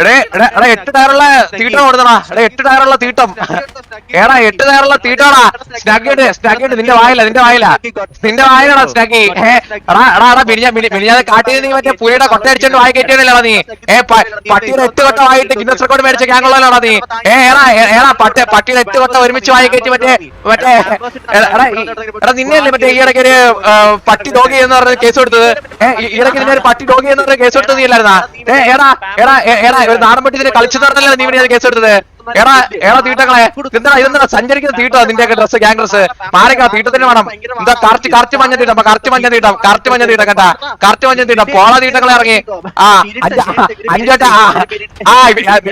എടേ എടാ എടാ എട്ട് ടയറുള്ള തീട്ടം കൊടുത്തടാ. എടാ എട്ട് ടയറുള്ള തീട്ടം. എടാ എട്ട് ടയറുള്ള തീട്ടോടാ സ്നാക്കിട്ട് സ്നാക്കിട്ട് നിന്റെ വായില നിന്റെ വായില. നിന്റെ വായിലടാ സ്നാക്കി. ഏ എടാ എടാ എടാ മിനിഞ്ഞ മിനിഞ്ഞാതെ കാട്ടിയത് നീ മറ്റേ പുലിയുടെ കൊട്ട അടിച്ചോണ്ട് വായി കയറ്റിയതല്ലേടാ നീ? ഏ പട്ടിയുടെ എട്ട് കൊട്ട വായിട്ട് ഗിന്നസ് റെക്കോർഡ് മേടിച്ച ഗ്യാങ്ങുള്ളതാടാ നീ? ഏ എടാ എടാ പട്ടി പട്ടിയുടെ എട്ട് കൊട്ട ഒരുമിച്ച് വായി കയറ്റി മറ്റേ മറ്റേ എടാ എടാ നിന്നെയല്ലേ മറ്റേ ഈ ഇടയ്ക്ക് ഒരു പട്ടി ഡോഗി എന്ന് പറഞ്ഞ കേസ് കൊടുത്തത്? ഏഹ് ഈ ഇടയ്ക്ക് നിന്നെ ഒരു പട്ടി ഡോഗി എന്ന് പറഞ്ഞ കേസ് കൊടുത്തത് നീ അല്ലായിരുന്നാ? ഏ എടാ എടാ എ- എടാ ഒരു നാടൻ പട്ടി കളിച്ചു തന്നല്ലേ നീ ഇവനെ കേസ് എടുത്തത് എടാ എടാ തീട്ടങ്ങളെ എന്താ ഇതെന്താ സഞ്ചരിക്കുന്ന തീട്ടോ നിന്റെ ഡ്രസ് ഗ്യാങ് ഡ്രസ് മാറിക്കാ തീട്ടത്തിന് വേണം എന്താ കറച്ച് കറച്ച് മഞ്ഞ തീട്ടം കറച്ച് മഞ്ഞ തീട്ടം കറച്ച് മഞ്ഞ തീട്ടം കേട്ടാ കറച്ച് മഞ്ഞ തീട്ടം പോള തീട്ടങ്ങളെ ഇറങ്ങി ആ അഞ്ച് അഞ്ചോട്ട ആ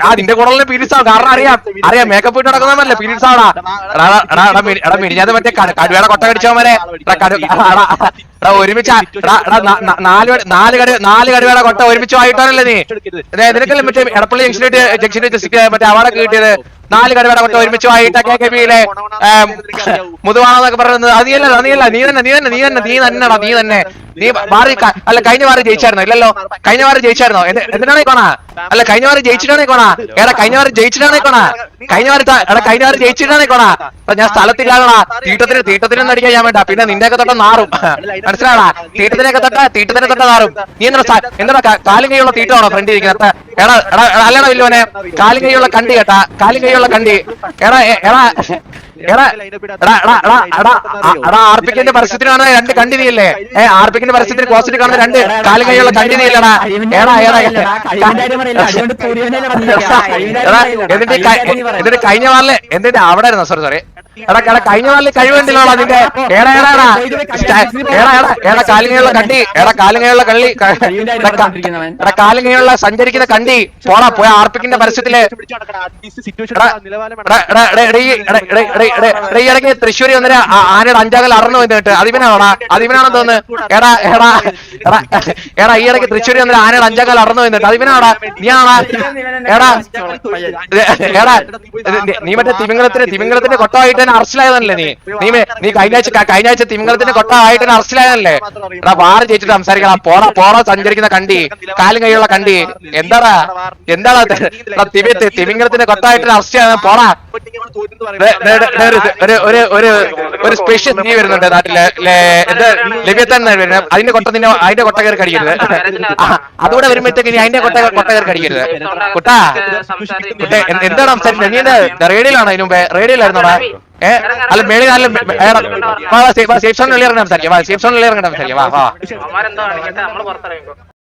ആ നിന്റെ കുടലിന് പീരീഡ്സ് ആവും കാരണം അറിയാം അറിയാം മേക്കപ്പ് ഇട്ട് നടക്കുന്നതല്ലേ പീരീഡ്സ് ആവടാ എടാ എടാ, എടാ എടാ മിനി- എടാ മിനിഞ്ഞാത് മറ്റേ കടുവേടെ കൊട്ട കടിച്ചവന്മാരെ എടാ ഒരുമിച്ച് നാല് നാല് കടു നാല് കടുവയുടെ കൊട്ട ഒരുമിച്ച് വായിട്ടാണല്ലേ നീ? നിനക്കല്ലേ മറ്റേ എടപ്പള്ളി ജംഗ്ഷൻ ജംഗ്ഷൻ മറ്റേ അവാർഡൊക്കെ കിട്ടിയത്? നാല് കടുവയുടെ കൊണ്ട് ഒരുമിച്ച് വായിട്ട് കെ കെ പിയിലെ മുതുവാണെന്നൊക്കെ പറയുന്നത്. അത് നീയല്ല നീ തന്നെ നീ തന്നെ നീ തന്നെ നീ തന്നെടാ നീ തന്നെ. നീ മാറി അല്ല കഴിഞ്ഞ വാറി ജയിച്ചായിരുന്നോ? ഇല്ലല്ലോ കഴിഞ്ഞ വാറി ജയിച്ചായിരുന്നോ? എന്ത്- എന്തിനാണ് ഈ അല്ല കഴിഞ്ഞ വാറി ജയിച്ചിട്ടാണേ കോണാ? എടാ കഴിഞ്ഞ വാറി ജയിച്ചിട്ടാണേ കോണാ? കഴിഞ്ഞ വാറി എടാ കഴിഞ്ഞ വാറി ജയിച്ചിട്ടാണേ കോണാ? കോണ ഞാൻ സ്ഥലത്തില്ലാതാ. തീട്ടത്തിന് തീട്ടത്തിനൊന്നും അടിക്കാൻ ഞാൻ വേണ്ട. പിന്നെ നിന്റെയൊക്കെ തൊട്ട നാറും. മനസ്സിലാടാ തീട്ടത്തിനൊക്കെ തൊട്ട തീട്ടത്തിനെ തൊട്ട നാറും. നീ എന്താ എന്താ കാലും കൈയുള്ള തീട്ടമാണോ ഫ്രണ്ട് ഇരിക്കുന്നത്? എടാ എടാ അല്ലടാ വില്ലുവനെ കാലും കണ്ടി കേട്ടാ കാലും കൈയുള്ള കണ്ടി എടാ എടാ എടാ എടാ എടാ ആർപിക്കിന്റെ പരസ്യത്തിന് കാണുന്ന രണ്ട് കണ്ടി നീയല്ലേ ഏ ആർപിക്കിന്റെ പരസ്യത്തിന് കോസ്റ്റിന് കാണുന്ന രണ്ട് കാലും കൈയുള്ള കണ്ടി നീയല്ലടാ എടാ ഏടാ എന്നിട്ട് എന്നിട്ട് കഴിഞ്ഞ വാറിൽ എന്നിട്ട് അവിടെ ആയിരുന്നു സോറി സോറി എടാ എടാ കഴിഞ്ഞ നാളിൽ കഴിവുണ്ടല്ലോ നിന്റെ എടാ എടാ എടാ സ്റ്റാ- എടാ എടാ എടാ കാലുകയുള്ള കണ്ടി എടാ കാലിങ്ങനെയുള്ള കള്ളി എടാ കാലിങ്ങനെയുള്ള സഞ്ചരിക്കുന്ന കണ്ടി പോടാ പോയ ആർപ്പിക്കിന്റെ പരസ്യത്തിൽ ഈ- ഇടയ്ക്ക് തൃശ്ശൂരി വന്നിട്ട് ആനയുടെ അഞ്ചാകൽ അറന്നു വന്നിട്ട് അതിവനാണോടാ അതിവനാണെന്ന് തോന്നുന്നു എടാ എടാ എടാ എടാ ഈ ഇടയ്ക്ക് തൃശ്ശൂരി വന്നിട്ട് ആനയുടെ അഞ്ചാകൽ അറന്നു വന്നിട്ട് അതിവനാടാ നീ ആണാ എടാ എടാ നീ മറ്റേ തിമിംഗലത്തിന് തിമിംഗലത്തിന്റെ കൊട്ടമായിട്ട് തന്നെ അറസ്റ്റിലായതല്ലേ നീ? നീ നീ കഴിഞ്ഞ ആഴ്ച കഴിഞ്ഞ ആഴ്ച തിമിംഗലത്തിന്റെ കൊട്ടമായിട്ട് തന്നെ അറസ്റ്റിലായതല്ലേ? എടാ വാറ് ജയിച്ചിട്ട് സംസാരിക്കണം. പോടാ പോടാ സഞ്ചരിക്കുന്ന കണ്ടി. കാലും കൈയുള്ള കണ്ടി. എന്താടാ? എന്താടാ തിമിത്ത് തിമിംഗലത്തിന്റെ കൊട്ടായിട്ട് അറസ്റ്റ് പോടാ. ഒരു ഒരു സ്പെഷ്യൽ നീ വരുന്നുണ്ട് നാട്ടിൽ. ലഭ്യത്താൻ വരുന്നത്. അതിന്റെ കൊട്ട നിന്നെ അതിന്റെ കൊട്ട കയറി കടിക്കരുത്. അതുകൂടെ വരുമ്പോഴത്തേക്ക് നീ അതിന്റെ കൊട്ട കൊട്ട കയറി കടിക്കരുത്. കുട്ടാ കുട്ടേ എന്ത്- എന്താണ് സംസാരിച്ചത് നീ റേഡിയോ ആണോ അതിന് റേഡിയോ റേഡിയോയിലായിരുന്നോടാ അല്ല നല്ല സേഫ് സോൺ ഇറങ്ങി സംസാരിക്കാം. സേഫ് സോൺ ഇറങ്ങി സംസാരിക്കാം. വാ വാ